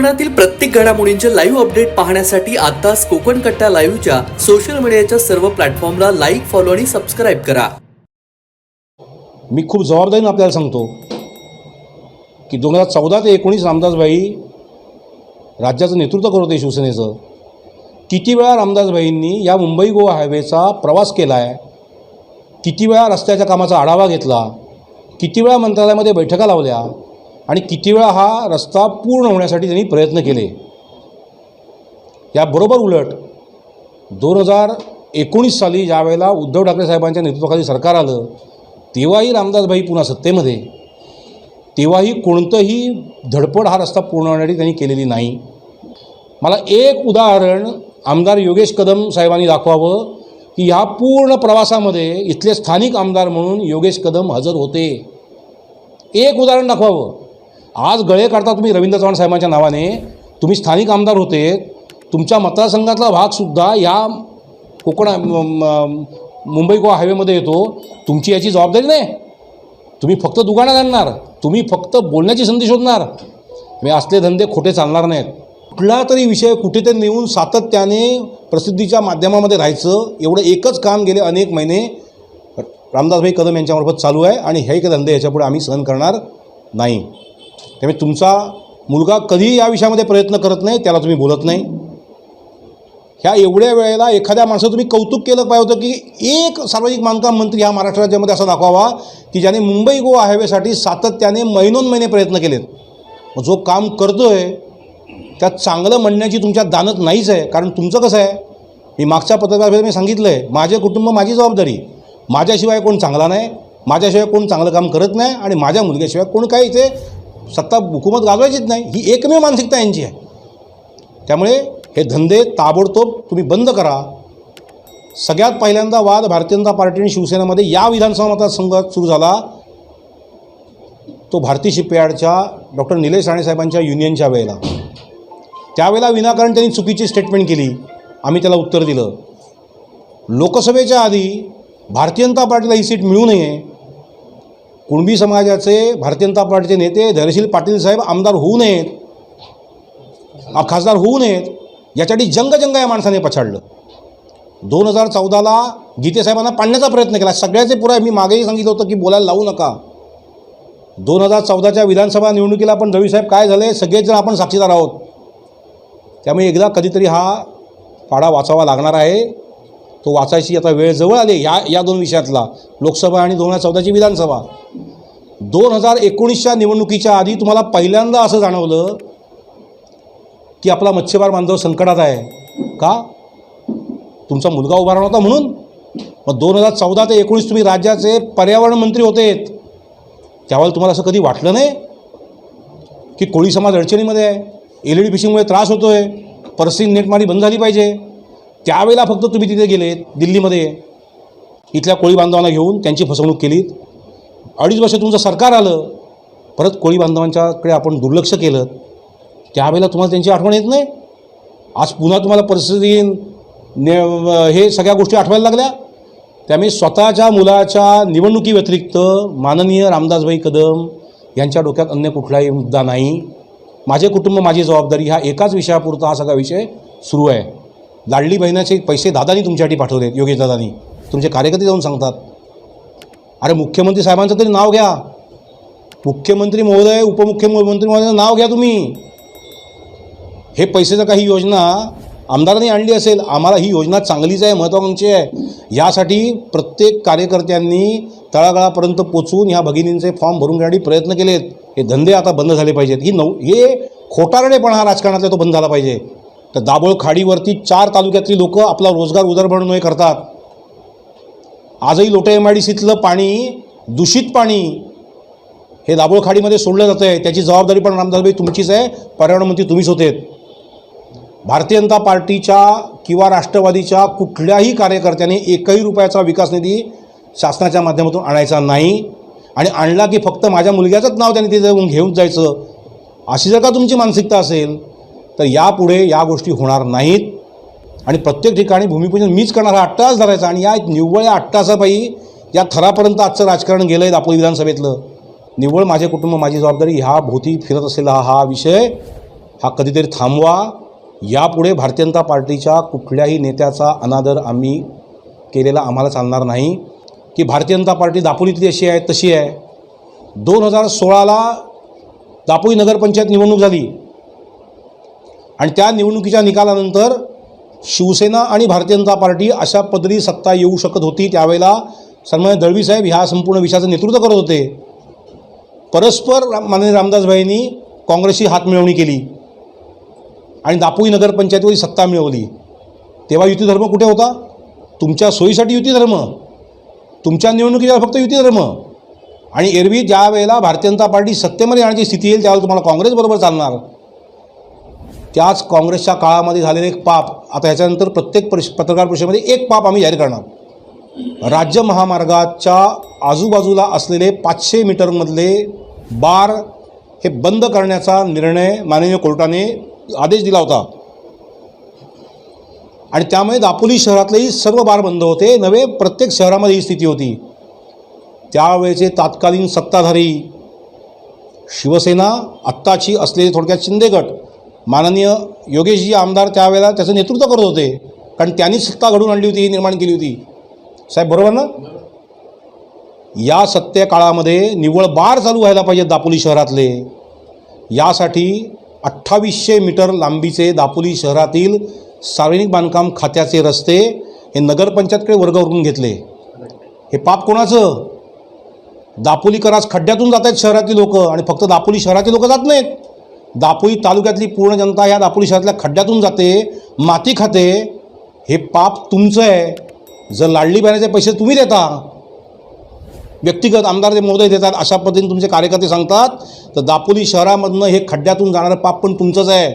कोकणातील प्रत्येक घडामोडींचे लाईव्ह अपडेट पाहण्यासाठी आताच कोकण कट्टा लाईव्हच्या सोशल मीडियाच्या सर्व प्लॅटफॉर्मला लाईक फॉलो आणि सबस्क्राईब करा. मी खूप जबाबदारीनं आपल्याला सांगतो की दोन हजार चौदा ते एकोणीस रामदासभाई राज्याचं नेतृत्व करत होते शिवसेनेचं. किती वेळा रामदासभाईंनी या मुंबई गोवा हायवेचा प्रवास केला आहे किती वेळा रस्त्याच्या कामाचा आढावा घेतला किती वेळा मंत्रालयामध्ये बैठका लावल्या आणि किती वेळा हा रस्ता पूर्ण होण्यासाठी त्यांनी प्रयत्न केले. याबरोबर उलट दोन हजार एकोणीस साली ज्यावेळेला उद्धव ठाकरे साहेबांच्या नेतृत्वाखाली सरकार आलं तेव्हाही रामदासभाई पुन्हा सत्तेमध्ये. तेव्हाही कोणतंही धडपड हा रस्ता पूर्ण होण्यासाठी त्यांनी केलेली नाही. मला एक उदाहरण आमदार योगेश कदम साहेबांनी दाखवावं की ह्या पूर्ण प्रवासामध्ये इथले स्थानिक आमदार म्हणून योगेश कदम हजर होते. एक उदाहरण दाखवावं. आज गळे काढता तुम्ही रवींद्र चव्हाण साहेबांच्या नावाने. तुम्ही स्थानिक आमदार होते. तुमच्या मतदारसंघातला भागसुद्धा या कोकण मुंबई गोवा हायवेमध्ये येतो. तुमची याची जबाबदारी नाही. तुम्ही फक्त दुकानात आणणार. तुम्ही फक्त बोलण्याची संधी शोधणार. मी असले धंदे खोटे चालणार नाहीत. कुठला तरी विषय कुठेतरी नेऊन सातत्याने प्रसिद्धीच्या माध्यमामध्ये राहायचं. एवढं एकच काम गेले अनेक महिने. रामदासभाई कदम यांच्यामार्फत चालू आहे आणि हे एक धंदे याच्यापुढे आम्ही सहन करणार नाही. त्यामुळे तुमचा मुलगा कधीही या विषयामध्ये प्रयत्न करत नाही त्याला तुम्ही बोलत नाही. ह्या एवढ्या वेळेला एखाद्या माणसाचं तुम्ही कौतुक केलं पाहिजे होतं की एक सार्वजनिक बांधकाम मंत्री हा महाराष्ट्र राज्यामध्ये असा दाखवावा की ज्याने मुंबई गोवा हायवेसाठी सातत्याने महिनोन महिने प्रयत्न केलेत. मग जो काम करतो आहे त्यात चांगलं म्हणण्याची तुमच्या दानत नाहीच आहे. कारण तुमचं कसं आहे? मी मागच्या पत्रकारामध्ये मी सांगितलं आहे माझे कुटुंब माझी जबाबदारी. माझ्याशिवाय कोण चांगला नाही माझ्याशिवाय कोण चांगलं काम करत नाही आणि माझ्या मुलग्याशिवाय कोण काही इथे सत्ता हुकूमत गाजवायचीच नाही ही एकमेव मानसिकता यांची आहे. त्यामुळे हे धंदे ताबडतोब तुम्ही बंद करा. सगळ्यात पहिल्यांदा वाद भारतीय जनता पार्टी आणि शिवसेनेमध्ये या विधानसभा मतदारसंघात सुरू झाला. तो भारती शिपयार्डच्या डॉक्टर निलेश राणेसाहेबांच्या युनियनच्या वेळेला. त्यावेळेला विनाकारण त्यांनी चुकीची स्टेटमेंट केली. आम्ही त्याला उत्तर दिलं. लोकसभेच्या आधी भारतीय जनता पार्टीला ही सीट मिळू नये कुणबी समाजाचे भारतीय जनता पार्टीचे नेते धैर्यशील पाटील साहेब आमदार होऊ नयेत खासदार होऊ नयेत यासाठी जंगजंग या माणसाने पछाडलं. दोन हजार चौदाला गीतेसाहेबांना पाडण्याचा प्रयत्न केला. सगळ्याचे पुराय मी मागेही सांगितलं होतं की बोलायला लावू नका. दोन हजार चौदाच्या विधानसभा निवडणुकीला पण रवीसाहेब काय झाले सगळेच जण आपण साक्षीदार आहोत. त्यामुळे एकदा कधीतरी हा पाडा वाचावा लागणार आहे. तो वाचायची आता वेळ जवळ आली या या दोन विषयातला लोकसभा आणि दोन हजार चौदाची विधानसभा. दोन हजार एकोणीसच्या निवडणुकीच्या आधी तुम्हाला पहिल्यांदा असं जाणवलं की आपला मच्छीमार बांधव संकटात आहे. का? तुमचा मुलगा उभा राहणार होता म्हणून. मग दोन हजार चौदा ते एकोणीस तुम्ही राज्याचे पर्यावरण मंत्री होते. त्यावेळेला तुम्हाला असं कधी वाटलं नाही? की कोळी समाज अडचणीमध्ये आहे. एल ई डी फिशिंगमुळे त्रास होतो आहे पर्सिंग नेटमारी बंद झाली पाहिजे. त्यावेळेला फक्त तुम्ही तिथे गेलेत दिल्लीमध्ये. इथल्या कोळी बांधवांना घेऊन त्यांची फसवणूक केलीत. अडीच वर्ष तुमचं सरकार आलं परत कोळी बांधवांच्याकडे आपण दुर्लक्ष केलं. त्यावेळेला तुम्हाला त्यांची आठवण येत नाही? आज पुन्हा तुम्हाला परिस्थिती ने हे सगळ्या गोष्टी आठवायला लागल्या? त्यामुळे स्वतःच्या मुलाच्या निवडणुकीव्यतिरिक्त माननीय रामदासभाई कदम यांच्या डोक्यात अन्य कुठलाही मुद्दा नाही. माझे कुटुंब माझी जबाबदारी हा एकाच विषयापुरता हा सगळा विषय सुरू आहे. लाडली बहिणाचे पैसे दादानी तुमच्यासाठी पाठवलेत योगेश दादानी. तुमचे कार्यकर्ते जाऊन सांगतात. अरे मुख्यमंत्री साहेबांचं तरी नाव घ्या. मुख्यमंत्री महोदय उपमुख्यमंत्री महोदयाचं नाव घ्या तुम्ही. हे पैसेचं काही योजना आमदारांनी आणली असेल. आम्हाला ही योजना चांगलीच आहे महत्त्वाकांक्षी आहे. यासाठी प्रत्येक कार्यकर्त्यांनी तळागाळापर्यंत पोचून ह्या भगिनींचे फॉर्म भरून घेण्यासाठी प्रयत्न केलेत. हे धंदे आता बंद झाले पाहिजेत. ही नऊ हे खोटारडेपणा हा राजकारणातला तो बंद झाला पाहिजे. तर दाभोळ खाडीवरती चार तालुक्यातली लोक आपला रोजगार उदरभरणोय करतात. आजही लोटे एम आय डी सीतलं पाणी दूषित पाणी हे दाभोळ खाडीमध्ये सोडलं जातं आहे त्याची जबाबदारी पण रामदासभाई तुमचीच आहे. पर्यावरण मंत्री तुम्हीच होते. भारतीय जनता पार्टीच्या किंवा राष्ट्रवादीच्या कुठल्याही कार्यकर्त्याने एकही रुपयाचा विकास निधी शासनाच्या माध्यमातून आणायचा नाही. आणि आणला की फक्त माझ्या मुलग्याचंच नाव त्यांनी तिथे घेऊन जायचं. अशी जर का तुमची मानसिकता असेल तर यापुढे या गोष्टी होणार नाहीत. आणि प्रत्येक ठिकाणी भूमिपूजन मीच करणार हा अट्टास धरायचा. आणि या निव्वळ या अट्टासापाई या थरापर्यंत आजचं राजकारण गेलं आहे दापोली विधानसभेतलं. निव्वळ माझे कुटुंब माझी जबाबदारी ह्या भोवती फिरत असलेला हा विषय हा कधीतरी थांबवा. यापुढे भारतीय जनता पार्टीच्या कुठल्याही नेत्याचा अनादर आम्ही केलेला आम्हाला चालणार नाही. की भारतीय जनता पार्टी दापोलीतली अशी आहे तशी आहे. दोन हजार सोळाला दापोली नगरपंचायत निवडणूक झाली. आणि त्या निवडणुकीच्या निकालानंतर शिवसेना आणि भारतीय जनता पार्टी अशा पद्धती सत्ता येऊ शकत होती त्यावेळेला. सन्मान्य दळवी साहेब ह्या संपूर्ण विषयाचं नेतृत्व करत होते. परस्पर रा- माननीय रामदासभाईंनी काँग्रेसशी हातमिळवणी केली. आणि दापोई नगरपंचायतीवर सत्ता मिळवली. तेव्हा युती धर्म कुठे होता? तुमच्या सोयीसाठी युती धर्म. तुमच्या निवडणुकीच्या फक्त युती धर्म. आणि एरवी ज्या वेळेला भारतीय जनता पार्टी सत्तेमध्ये येण्याची स्थिती येईल त्यावेळेला तुम्हाला काँग्रेसबरोबर चालणार. त्याच काँग्रेसच्या काळामध्ये झालेलं एक पाप आता ह्याच्यानंतर प्रत्येक परिष पत्रकार परिषदेमध्ये एक पाप आम्ही जाहीर करणार राज्य महामार्गाच्या आजूबाजूला असलेले पाचशे मीटरमधले बार हे बंद करण्याचा निर्णय माननीय कोर्टाने आदेश दिला होता. आणि त्यामुळे दापोली शहरातलेही सर्व बार बंद होते नव्हे प्रत्येक शहरामध्ये ही स्थिती होती. त्यावेळेचे तत्कालीन सत्ताधारी शिवसेना आत्ताची असलेले थोडक्यात शिंदेगट माननीय योगेशजी आमदार त्यावेळेला त्याचं नेतृत्व करत होते. कारण त्यांनीच सत्ता घडून आणली होती निर्माण केली होती. साहेब बरोबर ना? या सत्य काळामध्ये निव्वळ बार चालू व्हायला पाहिजेत दापोली शहरातले. यासाठी अठ्ठावीसशे मीटर लांबीचे दापोली शहरातील सार्वजनिक बांधकाम खात्याचे रस्ते हे नगरपंचायतकडे वर्ग करून घेतले. हे पाप कोणाचं? दापोलीकर आज खड्ड्यातून जात आहेत शहरातील लोक आणि फक्त दापोली शहरातील लोक जात नाहीत. दापोली तालुक्यातली पूर्ण जनता या दापोली शहरातल्या खड्ड्यातून जाते माती खाते. हे पाप तुमचं आहे. जर लाडली बहिणाचे पैसे तुम्ही देता व्यक्तिगत आमदार जे मोदय देतात अशा पद्धतीने तुमचे कार्यकर्ते सांगतात तर दापोली शहरामधनं हे खड्ड्यातून जाणारं पाप पण तुमचंच आहे.